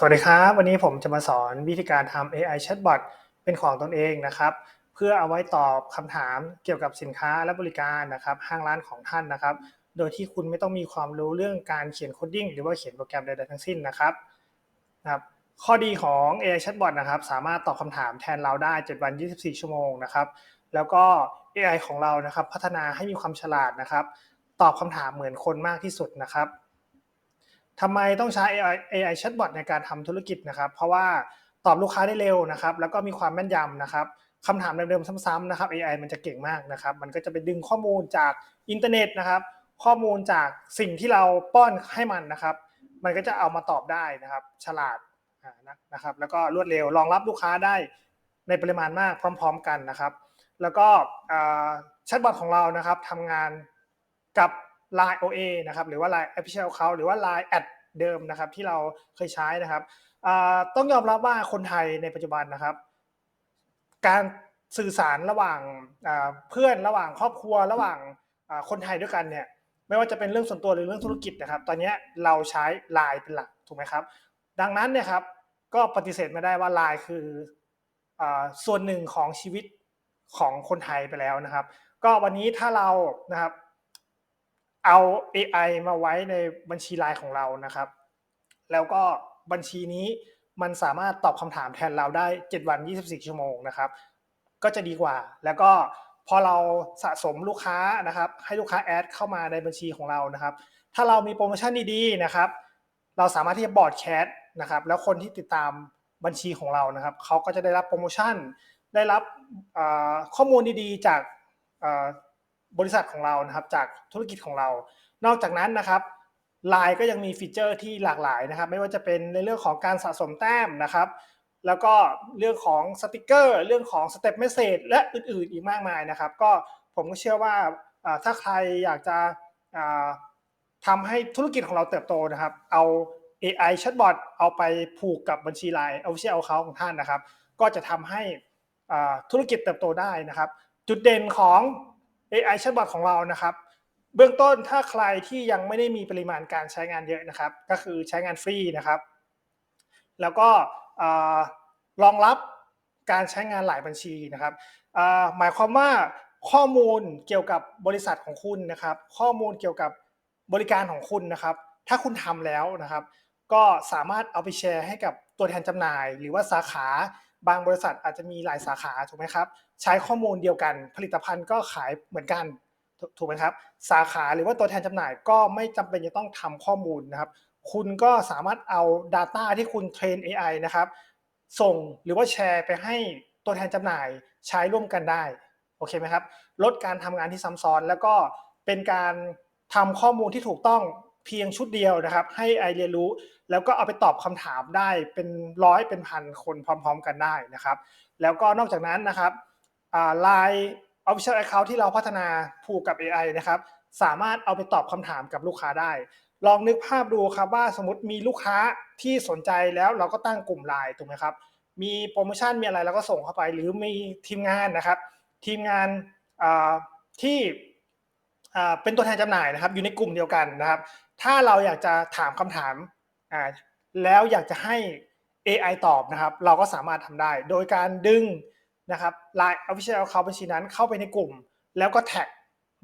สวัสดีครับ วันนี้ผมจะมาสอนวิธีการทำ AI Chatbot เป็นของตนเองนะครับ เพื่อเอาไว้ตอบคำถามเกี่ยวกับสินค้าและบริการนะครับห้างร้านของท่านนะครับ โดยที่คุณไม่ต้องมีความรู้เรื่องการเขียนโคดดิ้งหรือว่าเขียนโปรแกรมใดๆทั้งสิ้นนะครับนะครับ ข้อดีของ AI Chatbot นะครับ สามารถตอบคำถามแทนเราได้ 7 วัน 24 ชั่วโมงนะครับ แล้วก็ AI ของเรานะครับ พัฒนาให้มีความฉลาดนะครับ ตอบคำถามเหมือนคนมากที่สุดนะครับ ทำไมต้องใช้ AI, AI Chatbot ในการทำธุรกิจนะครับ เพราะว่าตอบลูกค้าได้เร็วนะครับ แล้วก็มีความแม่นยำนะครับคำถามเดิมๆซ้ำๆนะครับ AI มันจะเก่งมากนะครับ มันก็จะไปดึงข้อมูลจากอินเทอร์เน็ตนะครับ ข้อมูลจากสิ่งที่เราป้อนให้มันนะครับ มันก็จะเอามาตอบได้นะครับ ฉลาดนะครับ แล้วก็รวดเร็วรองรับลูกค้าได้ในปริมาณมากพร้อม ๆ กันนะครับ แล้วก็แชทบอทของเรานะครับทำงานกับ Line OA นะครับหรือว่า Line Official Account หรือว่า Line แอดเดิมนะครับที่เราเคยใช้นะครับต้องยอมรับว่าคนไทยในปัจจุบันนะครับ การสื่อสารระหว่างเพื่อนระหว่างครอบครัวระหว่างคนไทยด้วยกันเนี่ยไม่ว่าจะเป็นเรื่องส่วนตัวหรือเรื่องธุรกิจนะครับ ตอนนี้เราใช้ไลน์เป็นหลักถูกไหมครับ ดังนั้นเนี่ยครับก็ปฏิเสธไม่ได้ว่าไลน์คืออส่วนหนึ่งของชีวิตของคนไทยไปแล้วนะครับ ก็วันนี้ถ้าเรานะครับ เอา AI มาไว้ในบัญชีไลน์ของเรานะครับ แล้วก็บัญชีนี้มันสามารถตอบคำถามแทนเราได้ 7 วัน 24 ชั่วโมงนะครับ ก็จะดีกว่า แล้วก็พอเราสะสมลูกค้านะครับ ให้ลูกค้าแอดเข้ามาในบัญชีของเรานะครับ ถ้าเรามีโปรโมชั่นดีๆนะครับ เราสามารถที่จะบอร์ดแคสนะครับ แล้วคนที่ติดตามบัญชีของเรานะครับ เขาก็จะได้รับโปรโมชั่น ได้รับข้อมูลดีๆ จาก บริษัทของเรานะครับจากธุรกิจของเรา นอกจากนั้นนะครับ Line ก็ยังมีฟีเจอร์ที่หลากหลายนะครับ ไม่ว่าจะเป็นในเรื่องของการสะสมแต้มนะครับ แล้วก็เรื่องของสติกเกอร์ เรื่องของสเต็ปเมสเซจและอื่นๆอีกมากมายนะครับ ก็ผมก็เชื่อว่าถ้าใครอยากจะทำให้ธุรกิจของเราเติบโตนะครับ เอา AI Chatbot เอาไปผูกกับบัญชี Line Official Account ของท่านนะครับ ก็จะทำให้ธุรกิจเติบโตได้นะครับ จุดเด่นของ AI Chatbot ของเรานะครับ เบื้องต้นถ้าใครที่ยังไม่ได้มีปริมาณการใช้งานเยอะนะครับ ก็คือใช้งานฟรีนะครับ แล้วก็รองรับการใช้งานหลายบัญชีนะครับหมายความว่าข้อมูลเกี่ยวกับบริษัทของคุณนะครับ ข้อมูลเกี่ยวกับบริการของคุณนะครับ ถ้าคุณทำแล้วนะครับ ก็สามารถเอาไปแชร์ให้กับตัวแทนจำหน่าย หรือว่าสาขา บางบริษัทอาจจะมีหลายสาขาถูกไหมครับ ใช้ข้อมูลเดียวกัน ผลิตภัณฑ์ก็ขายเหมือนกันถูกไหมครับ สาขาหรือว่าตัวแทนจำหน่ายก็ไม่จำเป็นจะต้องทำข้อมูลนะครับ คุณก็สามารถเอา Data ที่คุณเทรน AI นะครับ ส่งหรือว่าแชร์ไปให้ตัวแทนจำหน่ายใช้ร่วมกันได้โอเคไหมครับ ลดการทำงานที่ซ้ำซ้อนแล้วก็เป็นการทำข้อมูลที่ถูกต้อง เพียงชุดเดียวนะครับ ให้ไอเรียนรู้ แล้วก็เอาไปตอบคำถามได้เป็นร้อยเป็นพันคนพร้อม ๆ กันได้นะครับ แล้วก็นอกจากนั้นนะครับไลน์ Official Account ที่เราพัฒนาผูกกับ AI นะครับ สามารถเอาไปตอบคำถามกับลูกค้าได้ ลองนึกภาพดูครับว่าสมมติมีลูกค้าที่สนใจแล้วเราก็ตั้งกลุ่มไลน์ถูกไหมครับ มีโปรโมชั่นมีอะไรเราก็ส่งเข้าไป หรือมีทีมงานนะครับ ทีมงานที่ เป็นตัวแทนจำหน่ายนะครับ อยู่ในกลุ่มเดียวกันนะครับ ถ้าเราอยากจะถามคำถามแล้วอยากจะให้ AI ตอบนะครับ เราก็สามารถทำได้ โดยการดึงนะครับ Line Official Account บัญชีนั้นเข้าไปในกลุ่ม แล้วก็แท็ก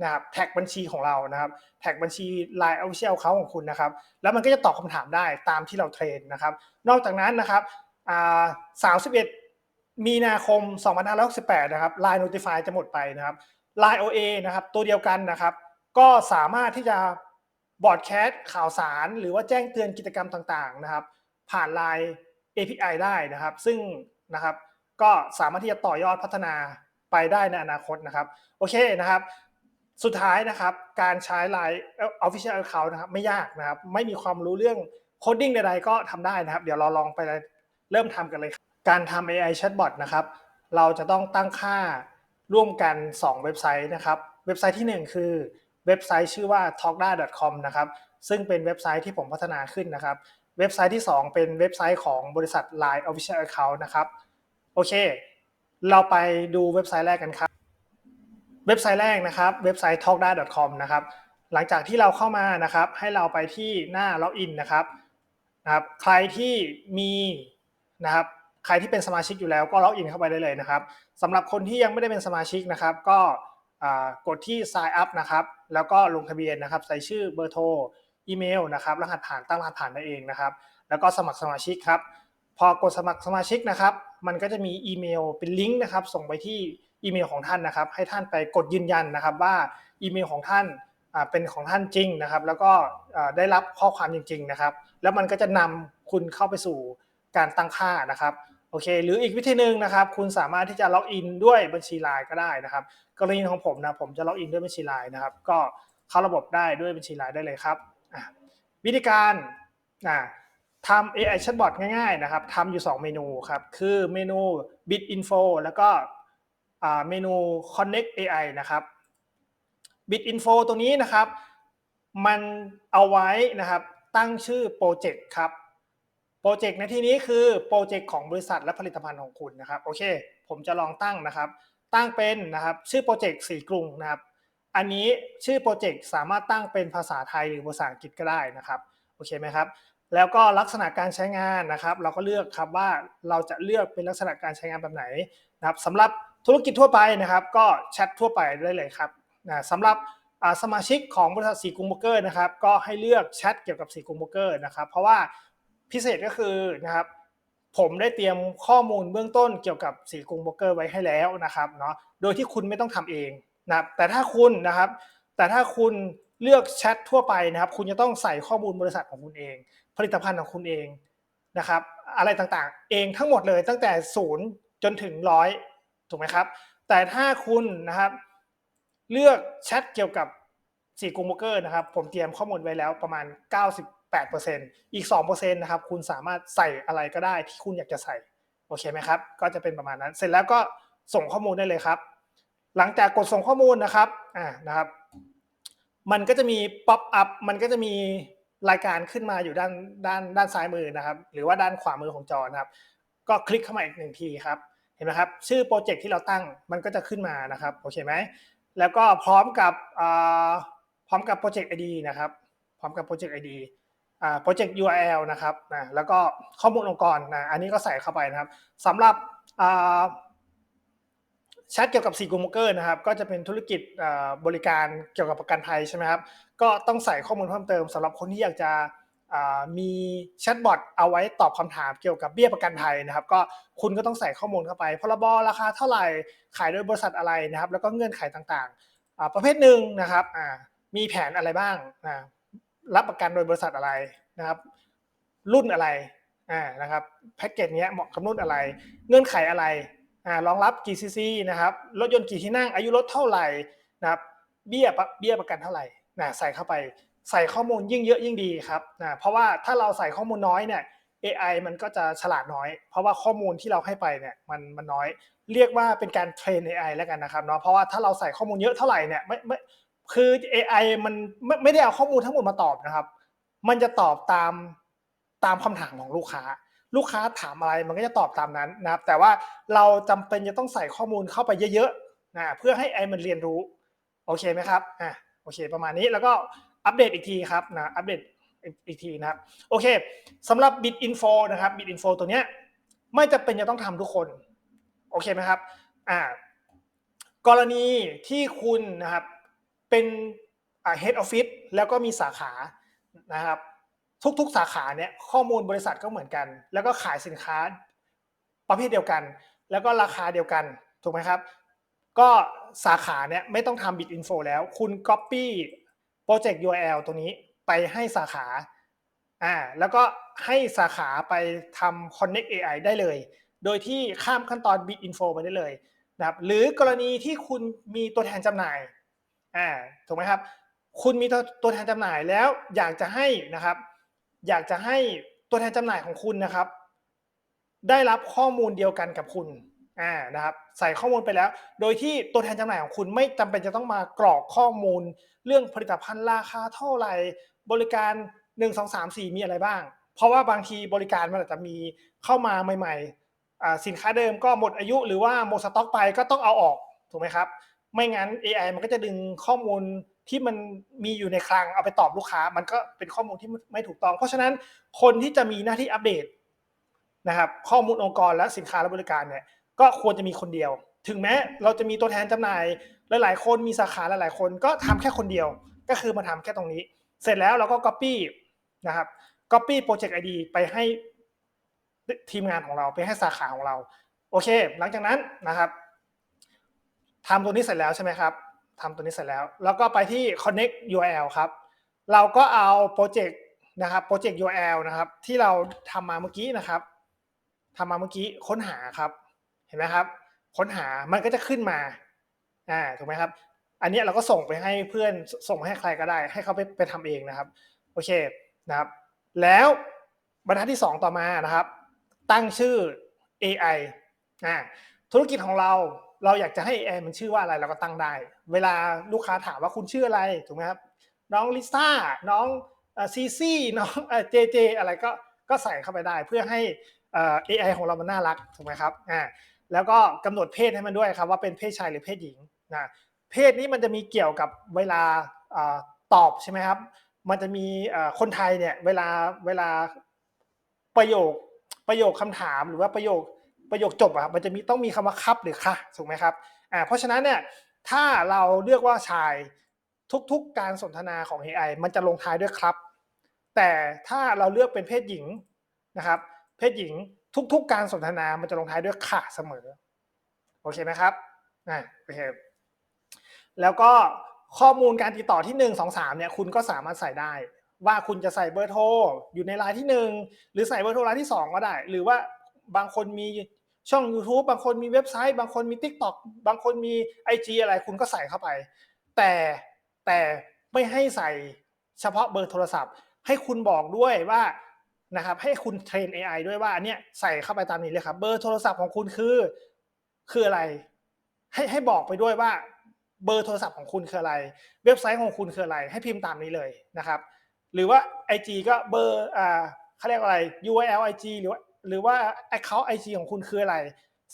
นะครับแท็กบัญชีของเรานะครับ แท็กบัญชี Line Official Account ของคุณนะครับ แล้วมันก็จะตอบคำถามได้ตามที่เราเทรนนะครับ นอกจากนั้นนะครับสามสิบเอ็ดมีนาคม 2568 นะครับ Line Notify จะหมดไปนะครับ Line OA นะครับ ตัวเดียวกันนะครับ ก็สามารถที่จะบอร์ดแคสข่าวสาร หรือว่าแจ้งเตือนกิจกรรมต่างๆนะครับ ผ่านไลน์ API ได้นะครับ ซึ่งนะครับก็สามารถที่จะต่อยอดพัฒนาไปได้ในอนาคตนะครับโอเคนะครับ สุดท้ายนะครับ การใช้ไลน์ Official Account นะครับไม่ยากนะครับ ไม่มีความรู้เรื่องโคดดิ้งใดๆก็ทำได้นะครับ เดี๋ยวเราลองไปเริ่มทำกันเลย การทำ AI Chatbot นะครับ เราจะต้องตั้งค่าร่วมกัน 2 เว็บไซต์นะครับ เว็บไซต์ที่ 1 คือ เว็บไซต์ชื่อว่า talkda.com นะครับซึ่งเป็นเว็บไซต์ที่ผมพัฒนาขึ้นนะครับ เว็บไซต์ที่ 2 เป็นเว็บไซต์ของบริษัท Line Official Account นะครับโอเค เราไปดูเว็บไซต์แรกกันครับ เว็บไซต์แรกนะครับ เว็บไซต์ talkda.com นะครับหลังจากที่เราเข้ามานะครับ ให้เราไปที่หน้าล็อกอินนะครับนะครับใครที่มีนะครับใครที่เป็นสมาชิกอยู่แล้วก็ล็อกอินเข้าไปได้เลยนะครับสำหรับคนที่ยังไม่ได้เป็นสมาชิกนะครับ ก็ กดที่ sign up นะครับ แล้วก็ลงทะเบียนนะครับ ใส่ชื่อเบอร์โทร อีเมลนะครับ รหัสผ่านตั้งรหัสผ่านได้เองนะครับ แล้วก็สมัครสมาชิกครับ พอกดสมัครสมาชิกนะครับ มันก็จะมีอีเมลเป็นลิงก์นะครับ ส่งไปที่อีเมลของท่านนะครับ ให้ท่านไปกดยืนยันนะครับว่าอีเมลของท่านเป็นของท่านจริงนะครับ แล้วก็ได้รับข้อความจริง ๆ นะครับ แล้วมันก็จะนำคุณเข้าไปสู่การตั้งค่านะครับ โอเค หรืออีกวิธีหนึ่งนะครับ คุณสามารถที่จะล็อกอินด้วยบัญชีไลน์ก็ได้นะครับ กรณีของผมนะผมจะล็อกอินด้วยบัญชีไลน์นะครับ ก็เข้าระบบได้ด้วยบัญชีไลน์ได้เลยครับวิธีการทำ AI chatbot ง่ายๆนะครับทำอยู่ 2 เมนูครับ คือเมนู bit info แล้วก็เมนู connect AI นะครับ bit info ตัวนี้นะครับ มันเอาไว้นะครับตั้งชื่อโปรเจกต์ครับ โปรเจกต์ในที่นี้คือโปรเจกต์ของบริษัทและผลิตภัณฑ์ของคุณนะครับโอเค ผมจะลองตั้งนะครับ ตั้งเป็นนะครับชื่อโปรเจกต์สีกรุงนะครับ อันนี้ชื่อโปรเจกต์สามารถตั้งเป็นภาษาไทยหรือภาษาอังกฤษก็ได้นะครับโอเคไหมครับแล้วก็ลักษณะการใช้งานนะครับ เราก็เลือกครับว่าเราจะเลือกเป็นลักษณะการใช้งานแบบไหนนะครับสำหรับธุรกิจทั่วไปนะครับ ก็แชททั่วไปได้เลยครับนะสำหรับสมาชิกของบริษัทสีกรุงโบเกอร์นะครับ ก็ให้เลือกแชทเกี่ยวกับสีกรุงโบเกอร์นะครับ เพราะว่า พิเศษก็คือนะครับผมได้เตรียมข้อมูลเบื้องต้นเกี่ยวกับสีกรุงโบรกเกอร์ไว้ให้แล้วนะครับเนาะโดยที่คุณไม่ต้องทำเองนะครับแต่ถ้าคุณนะครับ แต่ถ้าคุณเลือกแชททั่วไปนะครับ คุณจะต้องใส่ข้อมูลบริษัทของคุณเอง ผลิตภัณฑ์ของคุณเองนะครับ อะไรต่างๆ เองทั้งหมดเลยตั้งแต่ศูนย์จนถึงร้อยถูกไหมครับ แต่ถ้าคุณนะครับ เลือกแชทเกี่ยวกับสีกรุงโบรกเกอร์นะครับ ผมเตรียมข้อมูลไว้แล้วประมาณ 90 8%อีก2%นะครับคุณสามารถใส่อะไรก็ได้ที่คุณอยากจะใส่โอเคไหมครับก็จะเป็นประมาณนั้น เสร็จแล้วก็ส่งข้อมูลได้เลยครับ หลังจากกดส่งข้อมูลนะครับอ่านะครับ มันก็จะมีป๊อปอัพมันก็จะมีรายการขึ้นมาอยู่ด้านด้านด้านซ้ายมือนะครับ หรือว่าด้านขวามือของจอนะครับ ก็คลิกเข้ามาอีกหนึ่งทีครับเห็นไหมครับ ชื่อโปรเจกต์ที่เราตั้งมันก็จะขึ้นมานะครับโอเคไหมแล้วก็พร้อมกับพร้อมกับโปรเจกต์ไอดีนะครับ พร้อมกับโปรเจกต์ไอดี โปรเจกต์ URL นะครับนะแล้วก็ข้อมูลองค์กรนะอันนี้ก็ใส่เข้าไปนะครับสำหรับแชทเกี่ยวกับซีกูมเกอร์นะครับก็จะเป็นธุรกิจบริการเกี่ยวกับประกันภัยใช่ไหมครับก็ต้องใส่ข้อมูลเพิ่มเติมสำหรับคนที่อยากจะมีแชทบอทเอาไว้ตอบคำถามเกี่ยวกับเบี้ยประกันภัยนะครับ ก็คุณก็ต้องใส่ข้อมูลเข้าไปพรบราคาเท่าไหร่ขายโดยบริษัทอะไรนะครับ แล้วก็เงื่อนไขต่างๆ ประเภทหนึ่งนะครับมีแผนอะไรบ้าง รับประกันโดยบริษัทอะไรนะครับ รุ่นอะไรอ่านะครับแพ็กเกจนี้เหมาะกับรุ่นอะไร เงื่อนไขอะไรอ่ารองรับกี่ซีซีนะครับรถยนต์กี่ที่นั่งอายุรถเท่าไหร่นะครับเบี้ยเบี้ยประกันเท่าไหร่นะใส่เข้าไปใส่ข้อมูลยิ่งเยอะยิ่งดีครับนะเพราะว่าถ้าเราใส่ข้อมูลน้อยเนี่ย AI มันก็จะฉลาดน้อย เพราะว่าข้อมูลที่เราให้ไปเนี่ยมันมันน้อย เรียกว่าเป็นการเทรน AI แล้วกันนะครับเนาะเพราะว่าถ้าเราใส่ข้อมูลเยอะเท่าไหร่เนี่ยไม่ไม่ คือ AI มันไม่ไม่ได้เอาข้อมูลทั้งหมดมาตอบนะครับ มันจะตอบตามตามคำถามของลูกค้า ลูกค้าถามอะไรมันก็จะตอบตามนั้นนะครับ แต่ว่าเราจำเป็นจะต้องใส่ข้อมูลเข้าไปเยอะๆนะเพื่อให้ไอมันเรียนรู้ โอเคไหมครับอะโอเค ประมาณนี้แล้วก็อัปเดตอีกทีครับนะอัปเดตอีกทีนะครับโอเคสำหรับ Bit Info นะครับ Bit Info ตัวเนี้ยไม่จำเป็นจะต้องทำทุกคน โอเคไหมครับอ่ากรณีที่คุณนะครับ เป็น head office แล้วก็มีสาขานะครับ ทุกๆสาขาเนี่ยข้อมูลบริษัทก็เหมือนกัน แล้วก็ขายสินค้าประเภทเดียวกัน แล้วก็ราคาเดียวกันถูกไหมครับ ก็สาขาเนี่ยไม่ต้องทำ bit info แล้ว คุณ copy project URL ตัวนี้ไปให้สาขาอ่าแล้วก็ให้สาขาไปทำ connect AI ได้เลย โดยที่ข้ามขั้นตอน bit info ไปได้เลยนะครับหรือกรณีที่คุณมีตัวแทนจำหน่าย อ่าถูกไหมครับ คุณมีตัวแทนจำหน่ายแล้วอยากจะให้นะครับ อยากจะให้ตัวแทนจำหน่ายของคุณนะครับ ได้รับข้อมูลเดียวกันกับคุณอ่านะครับใส่ข้อมูลไปแล้ว โดยที่ตัวแทนจำหน่ายของคุณไม่จำเป็นจะต้องมากรอกข้อมูล เรื่องผลิตภัณฑ์ราคาเท่าไหร่ บริการ 1 2 3 4 มีอะไรบ้าง เพราะว่าบางทีบริการมันอาจจะมีเข้ามาใหม่ๆสินค้าเดิมก็หมดอายุหรือว่าหมดสต็อกไปก็ต้องเอาออกถูกไหมครับ ไม่งั้น AI มันก็จะดึงข้อมูลที่มันมีอยู่ในคลังเอาไปตอบลูกค้า มันก็เป็นข้อมูลที่ไม่ถูกต้อง เพราะฉะนั้นคนที่จะมีหน้าที่อัปเดตนะครับ ข้อมูลองค์กรและสินค้าและบริการเนี่ยก็ควรจะมีคนเดียว ถึงแม้เราจะมีตัวแทนจำหน่าย หลาย ๆ คนมีสาขาหลาย ๆ คนก็ทำแค่คนเดียว ก็คือมาทำแค่ตรงนี้ เสร็จแล้วเราก็ copy นะครับ copy project ID ไปให้ทีมงานของเราไปให้สาขาของเรา โอเค หลังจากนั้นนะครับ ทำตัวนี้เสร็จแล้วใช่ไหมครับทำตัวนี้เสร็จแล้ว แล้วก็ไปที่ connect URL ครับ เราก็เอาโปรเจกต์นะครับโปรเจกต์ URL นะครับ ที่เราทำมาเมื่อกี้นะครับทำมาเมื่อกี้ค้นหาครับ เห็นไหมครับ ค้นหามันก็จะขึ้นมาอ่าถูกไหมครับ อันนี้เราก็ส่งไปให้เพื่อนส่งให้ใครก็ได้ ให้เขาไปไปทำเองนะครับโอเคนะครับ แล้วบรรทัดที่ 2 ต่อมานะครับ ตั้งชื่อ AI อ่าธุรกิจของเรา เราอยากจะให้ AI มันชื่อว่าอะไรเราก็ตั้งได้ เวลาลูกค้าถามว่าคุณชื่ออะไรถูกไหมครับน้องลิซ่าน้องซีซี่น้องเจเจอะไรก็ก็ใส่เข้าไปได้เพื่อให้ AI ของเรามันน่ารักถูกไหมครับอ่าแล้วก็กำหนดเพศให้มันด้วยครับว่าเป็นเพศชายหรือเพศหญิงนะเพศนี้มันจะมีเกี่ยวกับเวลาตอบใช่ไหมครับ มันจะมีคนไทยเนี่ยเวลาเวลาประโยคประโยคคำถามหรือว่าประโยค ประโยคจบอะมันจะมีต้องมีคำว่าครับหรือค่ะถูกไหมครับอ่าเพราะฉะนั้นเนี่ยถ้าเราเลือกว่าชายทุกๆการสนทนาของ AI มันจะลงท้ายด้วยครับ แต่ถ้าเราเลือกเป็นเพศหญิงนะครับ เพศหญิงทุก ๆ การสนทนามันจะลงท้ายด้วยค่ะเสมอโอเคไหมครับอ่าโอเคแล้วก็ข้อมูลการติดต่อที่ 1 2 3เนี่ยคุณก็สามารถใส่ได้ ว่าคุณจะใส่เบอร์โทรอยู่ในรายที่ 1 หรือใส่เบอร์โทรรายที่ 2 ก็ได้ หรือว่า บางคนมีช่อง YouTube บางคนมีเว็บไซต์ บางคนมี TikTok บางคนมี IG อะไรคุณก็ใส่เข้าไป แต่แต่ไม่ให้ใส่เฉพาะเบอร์โทรศัพท์ ให้คุณบอกด้วยว่านะครับให้คุณเทรน AI ด้วยว่าอันเนี่ยใส่เข้าไปตามนี้เลยครับ เบอร์โทรศัพท์ของคุณคือคืออะไร ให้ให้บอกไปด้วยว่าเบอร์โทรศัพท์ของคุณคืออะไร เว็บไซต์ของคุณคืออะไร ให้พิมพ์ตามนี้เลยนะครับ หรือว่า IG ก็เบอร์อ่าเขาเรียกอะไร URL IG หรือว่า หรือว่า Account IG ของคุณคืออะไร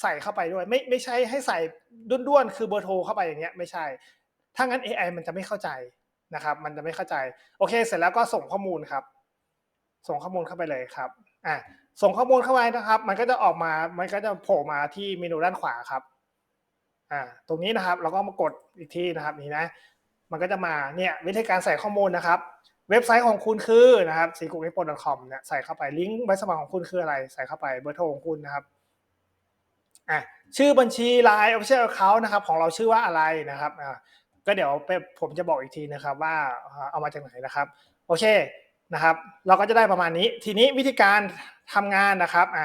ใส่เข้าไปด้วย ไม่ไม่ใช่ให้ใส่ด้วนๆ คือเบอร์โทรเข้าไปอย่างเงี้ยไม่ใช่ ถ้างั้น AI มันจะไม่เข้าใจนะครับ มันจะไม่เข้าใจ โอเค เสร็จแล้วก็ส่งข้อมูลครับ ส่งข้อมูลเข้าไปเลยครับอะส่งข้อมูลเข้าไปนะครับ มันก็จะออกมา มันก็จะโผล่มาที่เมนูด้านขวาครับอ่าตรงนี้นะครับเราก็มากดอีกทีนะครับนี่นะ มันก็จะมาเนี่ยวิธีการใส่ข้อมูลนะครับ เว็บไซต์ของคุณคือนะครับ s e c o e x p o c o m เนี่ยใส่เข้าไปลิงก์ใบสมัครของคุณคืออะไร ใส่เข้าไปเบอร์โทรของคุณนะครับอะชื่อบัญชี Line Official Account นะครับ ของเราชื่อว่าอะไรนะครับอ่าก็เดี๋ยวผมจะบอกอีกทีนะครับว่าเอามาจากไหนนะครับ โอเคนะครับ เราก็จะได้ประมาณนี้ ทีนี้วิธีการทำงานนะครับอ่า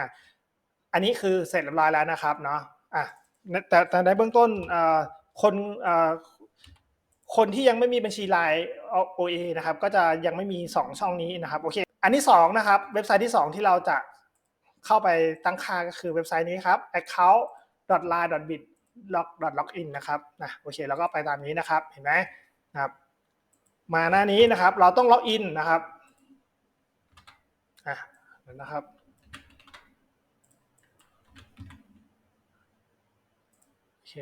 อันนี้คือเสร็จเรียบร้อยแล้วนะครับเนาะอะแต่แต่ในเบื้องต้นคน คนที่ยังไม่มีบัญชีไลน์ OA นะครับ ก็จะยังไม่มี 2 ช่องนี้นะครับโอเค อันที่2นะครับ เว็บไซต์ที่ 2 ที่เราจะเข้าไปตั้งค่าก็คือเว็บไซต์นี้ครับ account.line.bit log login นะครับนะโอเคแล้วก็ไปตามนี้นะครับ เห็นไหมนะครับ มาหน้านี้นะครับ เราต้องล็อกอินนะครับอะนะครับโอเค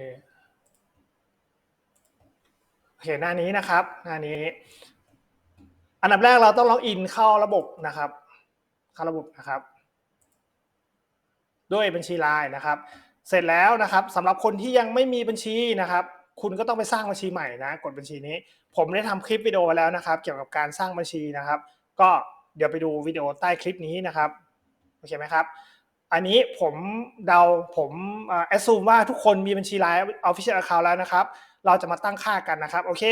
โอเคหน้านี้นะครับหน้านี้ อันดับแรกเราต้องล็อกอินเข้าระบบนะครับ เข้าระบบนะครับ ด้วยบัญชีไลน์นะครับ เสร็จแล้วนะครับสำหรับคนที่ยังไม่มีบัญชีนะครับ คุณก็ต้องไปสร้างบัญชีใหม่นะ กดบัญชีนี้ ผมได้ทำคลิปวิดีโอแล้วนะครับ เกี่ยวกับการสร้างบัญชีนะครับ ก็เดี๋ยวไปดูวิดีโอใต้คลิปนี้นะครับโอเคไหมครับอันนี้ผมเดาผมแอดซูมว่าทุกคนมีบัญชีไลน์ Official Account แล้วนะครับ เราจะมาตั้งค่ากันนะครับโอเค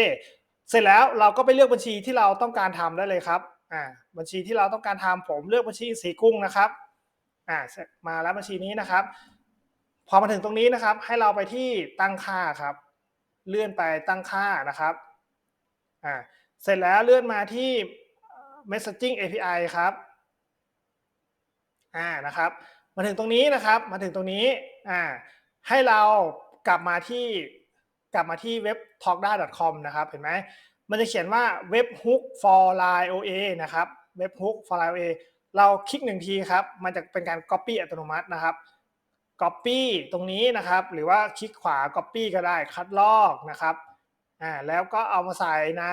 เสร็จแล้วเราก็ไปเลือกบัญชีที่เราต้องการทำได้เลยครับอ่าบัญชีที่เราต้องการทำผมเลือกบัญชีสีกุ้งนะครับอ่ามาแล้วบัญชีนี้นะครับ พอมาถึงตรงนี้นะครับ ให้เราไปที่ตั้งค่าครับ เลื่อนไปตั้งค่านะครับอ่าเสร็จแล้วเลื่อนมาที่ messaging API ครับอ่านะครับ มาถึงตรงนี้นะครับ มาถึงตรงนี้อ่าให้เรากลับมาที่ กลับมาที่เว็บ talkda.com นะครับ เห็นไหม มันจะเขียนว่าเว็บ hook for line OA นะครับ เว็บ hook for line OA เราคลิกหนึ่งทีครับ มันจะเป็นการ copy อัตโนมัตินะครับ copy ตรงนี้นะครับ หรือว่าคลิกขวา copy ก็ได้ คัดลอกนะครับ อ่า แล้วก็เอามาใส่ใน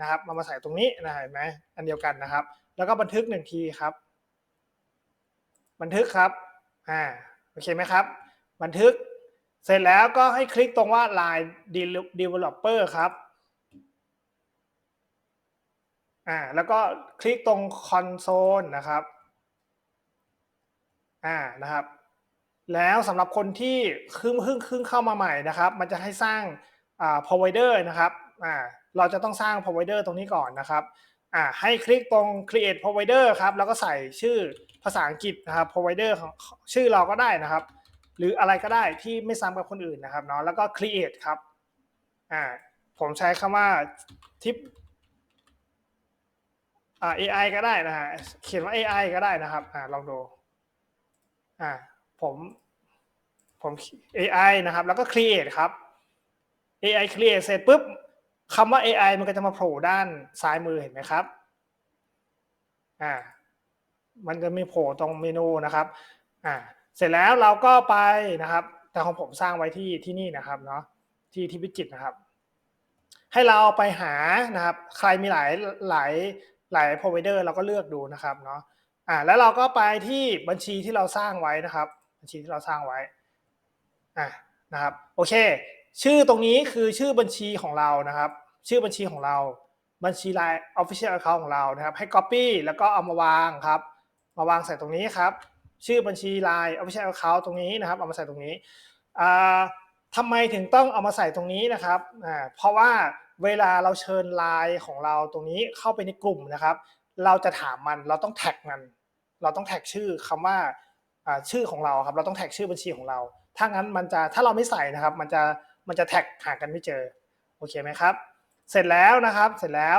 นะครับเอามาใส่ตรงนี้นะเห็นไหมอันเดียวกันนะครับ แล้วก็บันทึกหนึ่งทีครับ บันทึกครับ อ่า โอเคไหมครับ บันทึก เสร็จแล้วก็ให้คลิกตรงว่า Line Developer ครับ อ่า แล้วก็คลิกตรง Console นะครับ อ่า นะครับ แล้วสำหรับคนที่เพิ่งเพิ่งเพิ่งเข้ามาใหม่นะครับ มันจะให้สร้างอ่า provider นะครับ อ่า เราจะต้องสร้าง provider ตรงนี้ก่อนนะครับ อ่า ให้คลิกตรง create provider ครับ แล้วก็ใส่ชื่อภาษาอังกฤษนะครับ provider ของชื่อเราก็ได้นะครับ หรืออะไรก็ได้ที่ไม่ซ้ำกับคนอื่นนะครับเนาะแล้วก็ create ครับอ่าผมใช้คำว่าทิปอ่า AI ก็ได้นะฮะเขียนว่า AI ก็ได้นะครับอ่าลองดูอ่าผมผม AI นะครับ แล้วก็ create ครับ AI create เสร็จปุ๊บคำว่า AI มันก็จะมาโผล่ด้านซ้ายมือเห็นไหมครับอ่ามันจะมีโผล่ตรงเมนูนะครับอ่า เสร็จแล้วเราก็ไปนะครับ แต่ของผมสร้างไว้ที่ที่นี่นะครับเนาะที่ที่พิจิตนะครับ ให้เราไปหานะครับ ใครมีหลายหลายหลาย provider เราก็เลือกดูนะครับเนาะอ่าแล้วเราก็ไปที่บัญชีที่เราสร้างไว้นะครับ บัญชีที่เราสร้างไว้อ่านะครับโอเค ชื่อตรงนี้คือชื่อบัญชีของเรานะครับ ชื่อบัญชีของเรา บัญชี Line Official Account ของเรานะครับ ให้ Copy แล้วก็เอามาวางครับ มาวางใส่ตรงนี้ครับ ชื่อบัญชี Line Official Account ตรงนี้นะครับ เอามาใส่ตรงนี้อ่าทำไมถึงต้องเอามาใส่ตรงนี้นะครับเพราะว่าเวลาเราเชิญ Line ของเราตรงนี้เข้าไปในกลุ่มนะครับ เราจะถามมันเราต้องแท็กมัน เราต้องแท็กชื่อคำว่าอ่าชื่อของเราครับ เราต้องแท็กชื่อบัญชีของเรา ถ้างั้นมันจะถ้าเราไม่ใส่นะครับ มันจะมันจะแท็กหากันไม่เจอโอเคไหมครับ เสร็จแล้วนะครับเสร็จแล้ว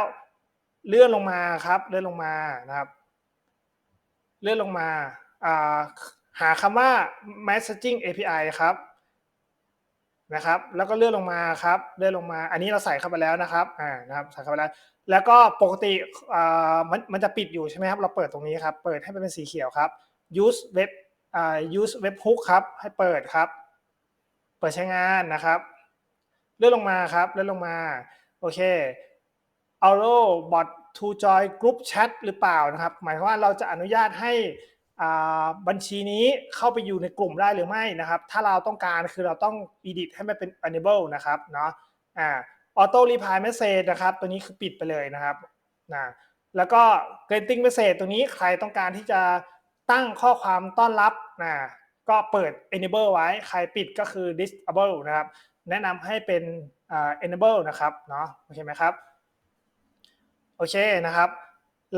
เลื่อนลงมาครับ เลื่อนลงมานะครับ เลื่อนลงมา หาคำว่า messaging API ครับนะครับ แล้วก็เลื่อนลงมาครับ เลื่อนลงมา อันนี้เราใส่เข้าไปแล้วนะครับ อ่า นะครับ ใส่เข้าไปแล้ว แล้วก็ปกติอ่ามัน มันจะปิดอยู่ใช่ไหมครับ เราเปิดตรงนี้ครับ เปิดให้เป็นสีเขียวครับ use web อ่า use web hook ครับ ให้เปิดครับ เปิดใช้งานนะครับ เลื่อนลงมาครับ เลื่อนลงมา โอเค allow bot to join group chat หรือเปล่านะครับ หมายความว่าเราจะอนุญาตให้ บัญชีนี้เข้าไปอยู่ในกลุ่มได้หรือไม่นะครับ ถ้าเราต้องการคือเราต้อง edit ให้มันเป็น enable นะครับเนาะอ่า auto reply message นะครับ ตัวนี้คือปิดไปเลยนะครับนะแล้วก็ greeting message ตัวนี้ใครต้องการที่จะตั้งข้อความต้อนรับนะก็เปิด enable ไว้ ใครปิดก็คือ disable นะครับ แนะนำให้เป็น enable นะครับเนาะโอเคไหมครับ โอเคนะครับ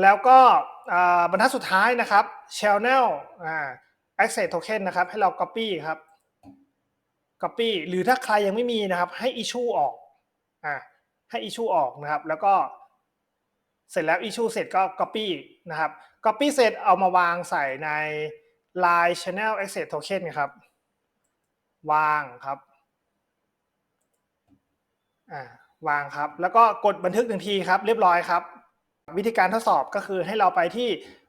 แล้วก็ บรรทัดสุดท้ายนะครับ channel access token นะครับให้เรา copy ครับ copy หรือถ้าใครยังไม่มีนะครับให้ issue ออกอ่าให้ issue ออกนะครับ แล้วก็เสร็จแล้ว issue เสร็จก็ copy นะครับ copy เสร็จเอามาวางใส่ใน line channel access token ครับ วางครับอ่าวางครับ แล้วก็กดบันทึกหนึ่งทีครับ เรียบร้อยครับ วิธีการทดสอบก็คือให้เราไปที่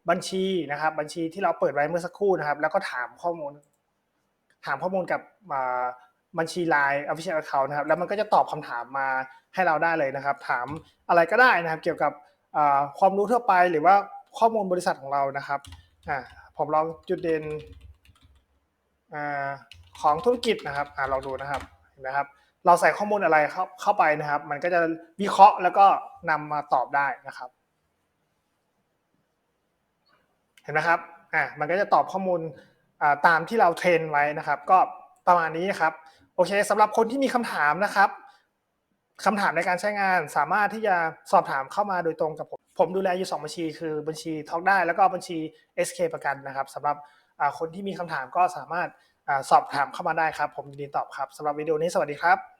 บัญชีนะครับ บัญชีที่เราเปิดไว้เมื่อสักครู่นะครับ แล้วก็ถามข้อมูล ถามข้อมูลกับบัญชี Line Official Account นะครับ แล้วมันก็จะตอบคำถามมาให้เราได้เลยนะครับ ถามอะไรก็ได้นะครับ เกี่ยวกับความรู้ทั่วไปหรือว่าข้อมูลบริษัทของเรานะครับผมลองจุดเด่นของธุรกิจนะครับอลองดูนะครับเห็นไหมครับ เราใส่ข้อมูลอะไรเข้าเข้าไปนะครับ มันก็จะวิเคราะห์แล้วก็นำมาตอบได้นะครับ เห็นไหมครับอ่ามันก็จะตอบข้อมูลตามที่เราเทรนไว้นะครับ ก็ประมาณนี้ครับโอเคสำหรับคนที่มีคำถามนะครับคำถามในการใช้งานสามารถที่จะสอบถามเข้ามาโดยตรงกับผม ผมดูแลอยู่ 2 บัญชี คือบัญชีทอกได้แล้วก็บัญชี SK ประกันนะครับสำหรับคนที่มีคำถามก็สามารถสอบถามเข้ามาได้ครับ ผมยินดีตอบครับสำหรับวิดีโอนี้สวัสดีครับ